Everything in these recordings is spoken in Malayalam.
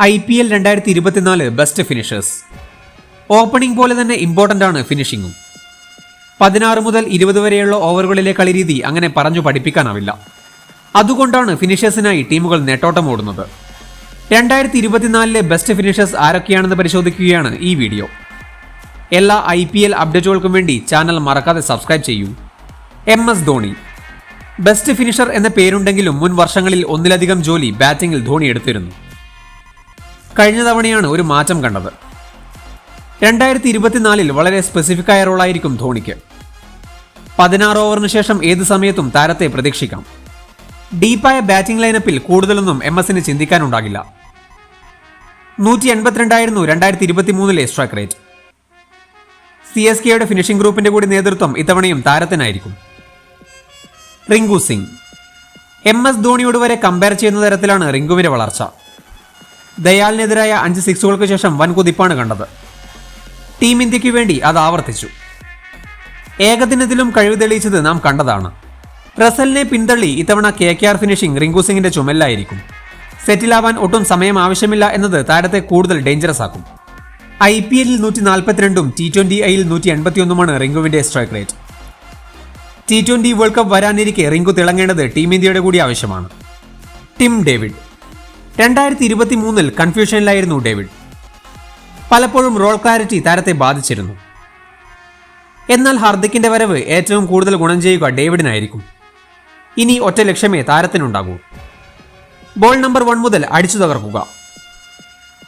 ഐ പി എൽ രണ്ടായിരത്തി ഇരുപത്തിനാല് ബെസ്റ്റ് ഫിനിഷേഴ്സ്. ഓപ്പണിംഗ് പോലെ തന്നെ ഇമ്പോർട്ടന്റ് ആണ് ഫിനിഷിങ്ങും പതിനാറ് മുതൽ ഇരുപത് വരെയുള്ള ഓവറുകളിലെ കളിരീതി അങ്ങനെ പറഞ്ഞു പഠിപ്പിക്കാനാവില്ല. അതുകൊണ്ടാണ് ഫിനിഷേഴ്സിനായി ടീമുകൾ നെട്ടോട്ടം ഓടുന്നത്. രണ്ടായിരത്തി ഇരുപത്തിനാലിലെ ബെസ്റ്റ് ഫിനിഷേഴ്സ് ആരൊക്കെയാണെന്ന് പരിശോധിക്കുകയാണ് ഈ വീഡിയോ. എല്ലാ ഐ പി എൽ അപ്ഡേറ്റുകൾക്കും വേണ്ടി ചാനൽ മറക്കാതെ സബ്സ്ക്രൈബ് ചെയ്യൂ. M S Dhoni. Best finisher എന്ന പേരുണ്ടെങ്കിലും മുൻ വർഷങ്ങളിൽ ഒന്നിലധികം ജോലി ബാറ്റിംഗിൽ ധോണി എടുത്തിരുന്നു. കഴിഞ്ഞ തവണയാണ് ഒരു മാറ്റം കണ്ടത്. രണ്ടായിരത്തി ഇരുപത്തിനാലിൽ വളരെ സ്പെസിഫിക് ആയ റോളായിരിക്കും ധോണിക്ക്. പതിനാറ് ഓവറിന് ശേഷം ഏത് സമയത്തും താരത്തെ പ്രതീക്ഷിക്കാം. ഡീപ്പായ ബാറ്റിംഗ് ലൈനപ്പിൽ കൂടുതലൊന്നും എം എസിന് ചിന്തിക്കാനുണ്ടാകില്ല. നൂറ്റി എൺപത്തിരണ്ടായിരുന്നു രണ്ടായിരത്തി ഇരുപത്തി മൂന്നിലെ സ്ട്രൈക്ക് റേറ്റ് സി എസ് കെയുടെ ഫിനിഷിംഗ് ഗ്രൂപ്പിന്റെ കൂടി നേതൃത്വം ഇത്തവണയും താരത്തിനായിരിക്കും. റിങ്കു സിംഗ്. എം എസ് ധോണിയോട് വരെ കമ്പയർ ചെയ്യുന്ന തരത്തിലാണ് റിങ്കുവിന്റെ വളർച്ച. ദയാലിനെതിരായ അഞ്ച് സിക്സുകൾക്ക് ശേഷം വൻ കുതിപ്പാണ് കണ്ടത്. ടീം ഇന്ത്യയ്ക്ക് വേണ്ടി അത് ആവർത്തിച്ചു. ഏകദിനത്തിലും കഴിവ് തെളിയിച്ചത് നാം കണ്ടതാണ്. റസലിനെ പിന്തള്ളി ഇത്തവണ K K R finishing Rinku സിംഗിന്റെ ചുമലിലായിരിക്കും. സെറ്റിലാവാൻ ഒട്ടും സമയം ആവശ്യമില്ല എന്നത് താരത്തെ കൂടുതൽ ഡേഞ്ചറസ് ആക്കും. ഐ പി എല്ലിൽ നൂറ്റി നാൽപ്പത്തിരണ്ടും ടി ട്വന്റി ഐയിൽ നൂറ്റി എൺപത്തിയൊന്നുമാണ് റിങ്കുവിന്റെ strike rate T twenty world cup വരാനിരിക്കെ Rinku തിളങ്ങേണ്ടത് ടീം ഇന്ത്യയുടെ കൂടി ആവശ്യമാണ്. Tim David. രണ്ടായിരത്തി ഇരുപത്തി മൂന്നിൽ കൺഫ്യൂഷനിലായിരുന്നു ഡേവിഡ്. പലപ്പോഴും റോൾ ക്ലാരിറ്റി താരത്തെ ബാധിച്ചിരുന്നു. എന്നാൽ ഹാർദിക്കിന്റെ വരവ് ഏറ്റവും കൂടുതൽ ഗുണം ചെയ്യുക ഡേവിഡിനായിരിക്കും. ഇനി ഒറ്റ ലക്ഷ്യമേ താരത്തിനുണ്ടാകൂ. ബോൾ നമ്പർ വൺ മുതൽ അടിച്ചു തകർക്കുക.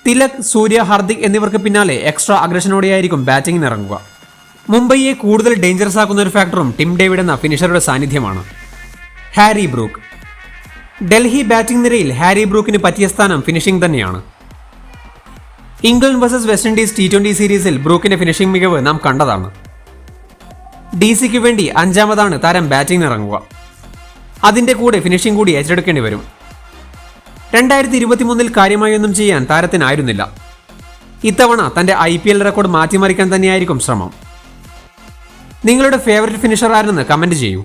തിലക് സൂര്യ ഹാർദിക് എന്നിവർക്ക് പിന്നാലെ എക്സ്ട്രാ അഗ്രഷനോടെയായിരിക്കും ബാറ്റിംഗിന് ഇറങ്ങുക. മുംബൈയെ കൂടുതൽ ഡേഞ്ചറസ് ആക്കുന്ന ഒരു ഫാക്ടറും ടിം ഡേവിഡ് എന്ന ഫിനിഷറുടെ സാന്നിധ്യമാണ്. Harry Brook. ഡൽഹി ബാറ്റിംഗ് നിരയിൽ ഹാരി ബ്രൂക്കിന് പറ്റിയ സ്ഥാനം ഫിനിഷിംഗ് തന്നെയാണ്. England versus West Indies T twenty സീരീസിൽ ബ്രൂക്കിന്റെ ഫിനിഷിംഗ് മികവ് നാം കണ്ടതാണ്. ഡി സിക്ക് വേണ്ടി അഞ്ചാമതാണ് താരം ബാറ്റിംഗിന് ഇറങ്ങുക. അതിന്റെ കൂടെ ഫിനിഷിംഗ് കൂടി ഏറ്റെടുക്കേണ്ടി വരും. രണ്ടായിരത്തി ഇരുപത്തിമൂന്നിൽ കാര്യമായൊന്നും ചെയ്യാൻ താരത്തിനായിരുന്നില്ല. ഇത്തവണ തന്റെ ഐ പി എൽ റെക്കോർഡ് മാറ്റിമറിക്കാൻ തന്നെയായിരിക്കും ശ്രമം. നിങ്ങളുടെ ഫേവററ്റ് ഫിനിഷർ ആരെന്ന് കമന്റ് ചെയ്യൂ.